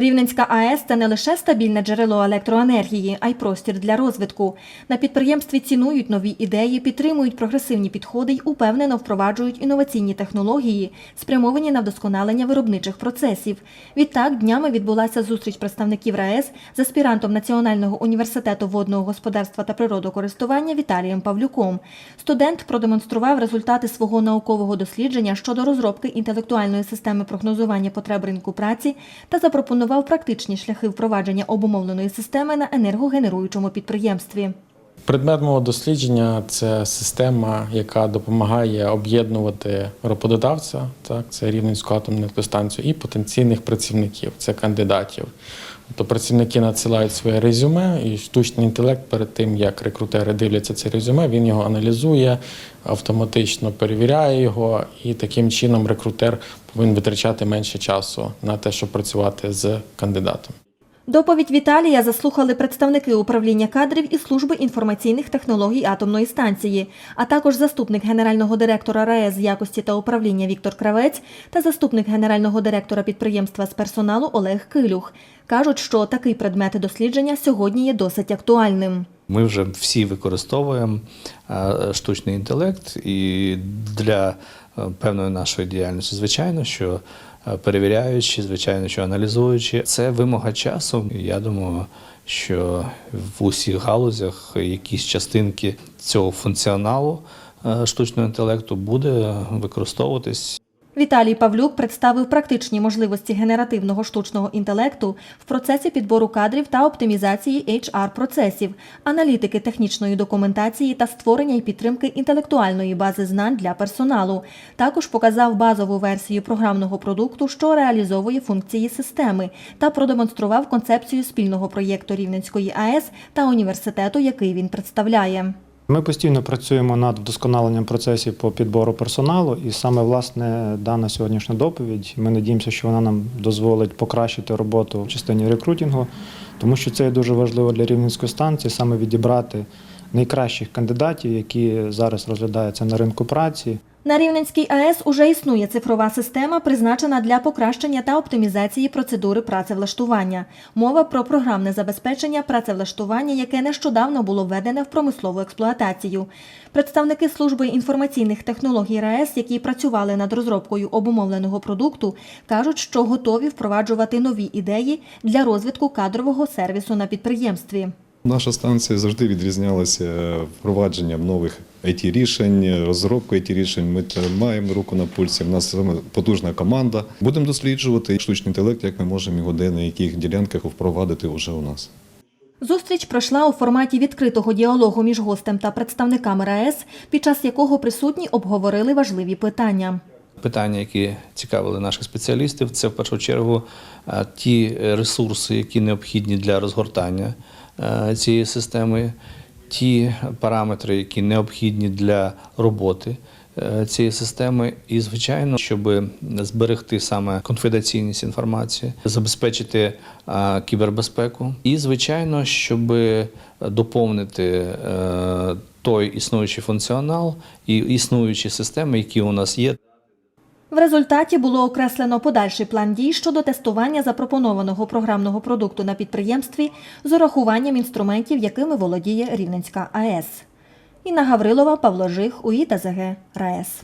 Рівненська АЕС це не лише стабільне джерело електроенергії, а й простір для розвитку. На підприємстві цінують нові ідеї, підтримують прогресивні підходи й упевнено впроваджують інноваційні технології, спрямовані на вдосконалення виробничих процесів. Відтак днями відбулася зустріч представників РаЕС з аспірантом Національного університету водного господарства та природокористування Віталієм Павлюком. Студент продемонстрував результати свого наукового дослідження щодо розробки інтелектуальної системи прогнозування потреб ринку праці та запропонував практичні шляхи впровадження обумовленої системи на енергогенеруючому підприємстві. Предмет мого дослідження це система, яка допомагає об'єднувати роботодавця, так, це Рівненську атомну електростанцію, і потенційних працівників, це кандидатів. Тобто працівники надсилають своє резюме, і штучний інтелект перед тим, як рекрутери дивляться це резюме, він його аналізує, автоматично перевіряє його, і таким чином рекрутер повинен витрачати менше часу на те, щоб працювати з кандидатом. Доповідь Віталія заслухали представники управління кадрів і служби інформаційних технологій атомної станції, а також заступник генерального директора РаЕС якості та управління Віктор Кравець та заступник генерального директора підприємства з персоналу Олег Килюх. Кажуть, що такий предмет дослідження сьогодні є досить актуальним. Ми вже всі використовуємо е, штучний інтелект, і для певної нашої діяльності, звичайно, що е, перевіряючи, звичайно, що аналізуючи, це вимога часу. Я думаю, що в усіх галузях якісь частинки цього функціоналу е, штучного інтелекту буде використовуватись. Віталій Павлюк представив практичні можливості генеративного штучного інтелекту в процесі підбору кадрів та оптимізації HR-процесів, аналітики технічної документації та створення і підтримки інтелектуальної бази знань для персоналу. Також показав базову версію програмного продукту, що реалізовує функції системи, та продемонстрував концепцію спільного проєкту Рівненської АЕС та університету, який він представляє. Ми постійно працюємо над вдосконаленням процесів по підбору персоналу, і саме власне дана сьогоднішня доповідь. Ми надіємося, що вона нам дозволить покращити роботу в частині рекрутингу, тому що це є дуже важливо для рівненської станції саме відібрати найкращих кандидатів, які зараз розглядаються на ринку праці. На Рівненській АЕС уже існує цифрова система, призначена для покращення та оптимізації процедури працевлаштування. Мова про програмне забезпечення працевлаштування, яке нещодавно було введене в промислову експлуатацію. Представники служби інформаційних технологій РаЕС, які працювали над розробкою обумовленого продукту, кажуть, що готові впроваджувати нові ідеї для розвитку кадрового сервісу на підприємстві. Наша станція завжди відрізнялася впровадженням нових it рішень, розробкою it рішень. Ми маємо руку на пульсі. У нас саме потужна команда. Будемо досліджувати штучний інтелект, як ми можемо його де на яких ділянках впровадити вже у нас. Зустріч пройшла у форматі відкритого діалогу між гостем та представниками РаЕС, під час якого присутні обговорили важливі питання. Питання, які цікавили наших спеціалістів, це в першу чергу ті ресурси, які необхідні для розгортання цієї системи, ті параметри, які необхідні для роботи е, цієї системи, і, звичайно, щоб зберегти саме конфіденційність інформації, забезпечити е, кібербезпеку, і, звичайно, щоб доповнити е, той існуючий функціонал і існуючі системи, які у нас є. В результаті було окреслено подальший план дій щодо тестування запропонованого програмного продукту на підприємстві з урахуванням інструментів, якими володіє Рівненська АЕС. Інна Гаврилова, Павло Жих, УІТАЗГ, РаЕС.